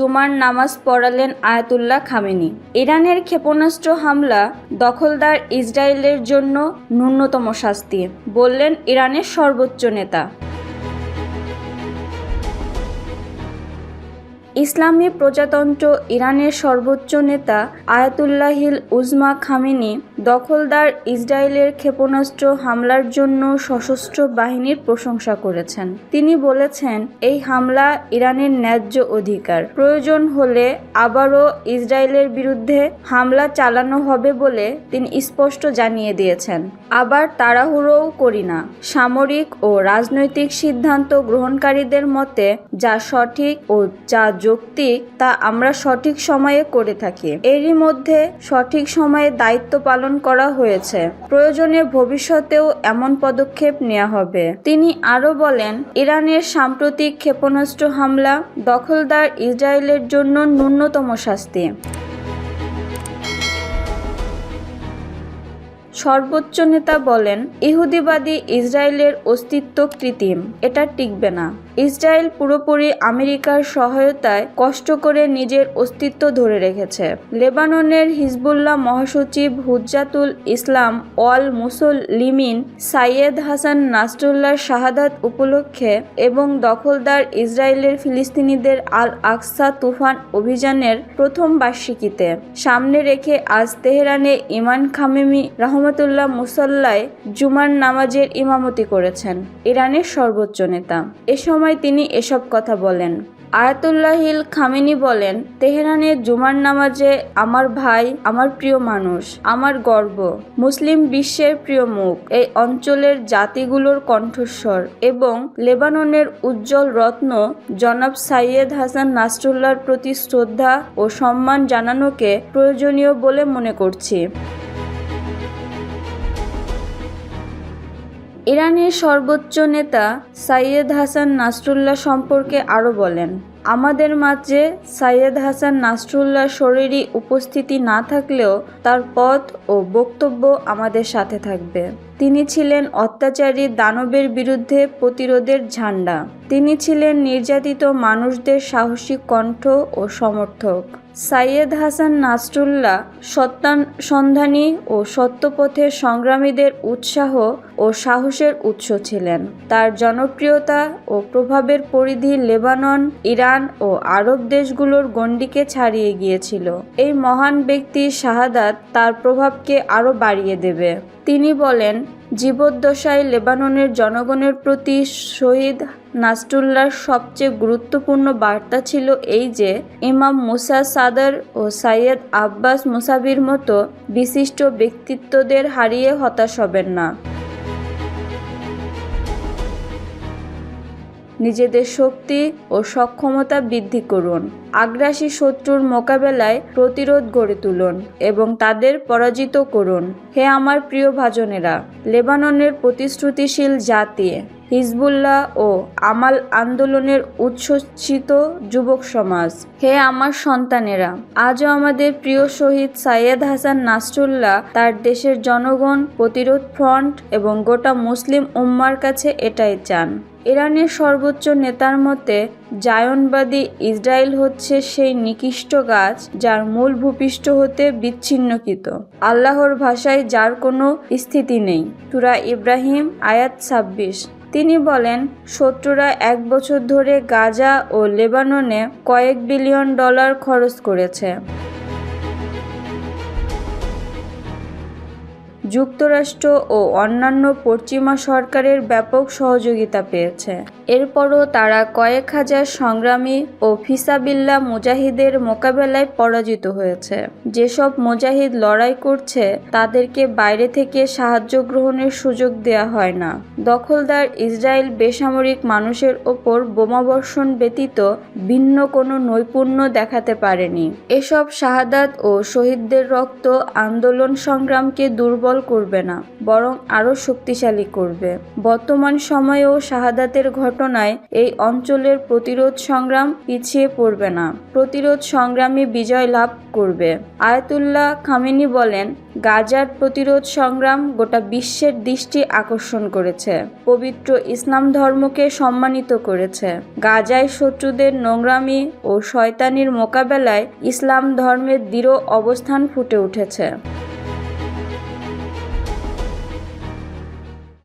জুমার নামাজ পড়ালেন Ayatollah Khamenei. ইরানের ক্ষেপণাস্ত্র হামলা দখলদার ইসরায়েলের জন্য ন্যূনতম শাস্তি, বললেন ইরানের সর্বোচ্চ নেতা। ইসলামী প্রজাতন্ত্র ইরানের সর্বোচ্চ নেতা আয়াতুল্লাহিল উজমা খামেনি দখলদার ইসরায়েলের ক্ষেপণাস্ত্র হামলার জন্য সশস্ত্র বাহিনীর প্রশংসা করেছেন। তিনি বলেছেন, এই হামলা ইরানের ন্যায্য অধিকার। প্রয়োজন হলে আবারও ইসরায়েলের বিরুদ্ধে হামলা চালানো হবে বলে তিনি স্পষ্ট জানিয়ে দিয়েছেন। আবার তাড়াহুড়োও করি না। সামরিক ও রাজনৈতিক সিদ্ধান্ত গ্রহণকারীদের মতে যা সঠিক ও যা যৌক্তিক তা আমরা সঠিক সময়ে করে থাকি। এরই মধ্যে সঠিক সময়ে দায়িত্ব পালন করা হয়েছে। প্রয়োজনে ভবিষ্যতেও এমন পদক্ষেপ নেওয়া হবে। তিনি আরও বলেন, ইরানের সাম্প্রতিক ক্ষেপণাস্ত্র হামলা দখলদার ইসরায়েলের জন্য ন্যূনতম শাস্তি। সর্বোচ্চ নেতা বলেন, ইহুদিবাদী ইসরায়েলের অস্তিত্ব কৃত্রিম। এটা টিকবে না। ইসরায়েল পুরোপুরি আমেরিকার সহায়তায় কষ্ট করে নিজের অস্তিত্ব ধরে রেখেছে। লেবাননের হিজবুল্লাহ মহাসচিব হুজ্জাতুল ইসলাম অল মুসলিমিন সাইয়েদ হাসান নাসরুল্লাহর শাহাদাত উপলক্ষে এবং দখলদার ইসরায়েলের ফিলিস্তিনিদের আল আকসা তুফান অভিযানের প্রথম বার্ষিকীতে সামনে রেখে আজ তেহরানে ইমান খামেমি রহমতুল্লাহ মুসল্লায় জুমার নামাজের ইমামতি করেছেন, ইরানের সর্বোচ্চ নেতা। এ সময় তিনি এসব কথা বলেন। আয়াতুল্লাহিল খামেনি বলেন তেহরানের জুমার নামাজে আমার ভাই, আমার প্রিয় মানুষ, আমার গর্ব, মুসলিম বিশ্বের প্রিয় মুখ, এই অঞ্চলের জাতিগুলোর কণ্ঠস্বর এবং লেবাননের উজ্জ্বল রত্ন জনাব সাইয়েদ হাসান নাসরুল্লাহর প্রতি শ্রদ্ধা ও সম্মান জানানোকে প্রয়োজনীয় বলে মনে করছি। ইরানের সর্বোচ্চ নেতা সাইয়েদ হাসান নাসরুল্লাহ সম্পর্কে আরও বলেন। আমাদের মাঝে সাইয়েদ হাসান নাসরুল্লাহ শরীরী উপস্থিতি না থাকলেও তার পথ ও বক্তব্য আমাদের সাথে থাকবে। তিনি ছিলেন অত্যাচারী দানবের বিরুদ্ধে প্রতিরোধের ঝান্ডা। তিনি ছিলেন নির্যাতিত মানুষদের সাহসী কণ্ঠ ও সমর্থক। সাইয়েদ হাসান নাসরুল্লাহ সত্যান সন্ধানী ও সত্যপথে সংগ্রামীদের উৎসাহ ও সাহসের উৎস ছিলেন। তার জনপ্রিয়তা ও প্রভাবের পরিধি লেবানন ইরান ও আরব দেশগুলোর গণ্ডিকে ছাড়িয়ে গিয়েছিল। এই মহান ব্যক্তির শাহাদাত তার প্রভাবকে আরও বাড়িয়ে দেবে। তিনি বলেন, জীবদ্দশায় লেবাননের জনগণের প্রতি শহীদ নাসরুল্লাহর সবচেয়ে গুরুত্বপূর্ণ বার্তা ছিল এই যে, ইমাম মুসা সাদর ও সাইয়দ আব্বাস মুসাবির মতো বিশিষ্ট ব্যক্তিত্বদের হারিয়ে হতাশ হবেন না। নিজেদের শক্তি ও সক্ষমতা বৃদ্ধি করুন। আগ্রাসী শত্রুর মোকাবেলায় প্রতিরোধ গড়ে তুলুন এবং তাদের পরাজিত করুন। হে আমার প্রিয় ভাজনেরা, লেবাননের প্রতিশ্রুতিশীল জাতি হিজবুল্লাহ ও আমাল আন্দোলনের উচ্ছ্বসিত যুবক সমাজ। হে আমার সন্তানেরা, আজও আমাদের প্রিয় শহীদ সাইয়েদ হাসান নাসরুল্লাহ তার দেশের জনগণ প্রতিরোধ ফ্রন্ট এবং গোটা মুসলিম উম্মার কাছে এটাই চান। ইরানের সর্বোচ্চ নেতার মতে, জায়নবাদী ইসরায়েল হচ্ছে সেই নিকৃষ্ট গাছ যার মূল ভূপৃষ্ঠ হতে বিচ্ছিন্নকৃত। আল্লাহর ভাষায় যার কোনো স্থিতি নেই। তুরা ইব্রাহিম, আয়াত ছাব্বিশ। তিনি বলেন, শত্রুরা এক বছর ধরে গাজা ও লেবাননে কয়েক বিলিয়ন ডলার খরচ করেছে। যুক্তরাষ্ট্র ও অন্যান্য পশ্চিমা সরকারের ব্যাপক সহযোগিতা পেয়েছে। এরপরও তারা কয়েক হাজার সংগ্রামী ও ফিসাবিল্লা মুজাহিদের মোকাবেলায় পরাজিত হয়েছে। যেসব মুজাহিদ লড়াই করছে, তাদেরকে বাইরে থেকে সাহায্য গ্রহণের সুযোগ দেওয়া হয় না। দখলদার ইসরায়েল বেসামরিক মানুষের ওপর বোমাবর্ষণ ব্যতীত ভিন্ন কোনো নৈপুণ্য দেখাতে পারেনি। এসব শাহাদাত ও শহীদদের রক্ত আন্দোলন সংগ্রামকে দুর্বল করবে না, বরং আরও শক্তিশালী করবে। বর্তমান সময়েও শাহাদাতের ঘটনায় এই অঞ্চলের প্রতিরোধ সংগ্রাম পিছিয়ে পড়বে না। প্রতিরোধ সংগ্রামী বিজয় লাভ করবে। আয়াতুল্লাহ খামেনি বলেন, গাজার প্রতিরোধ সংগ্রাম গোটা বিশ্বের দৃষ্টি আকর্ষণ করেছে, পবিত্র ইসলাম ধর্মকে সম্মানিত করেছে। গাজায় শত্রুদের নোংরামি ও শয়তানির মোকাবেলায় ইসলাম ধর্মের দৃঢ় অবস্থান ফুটে উঠেছে।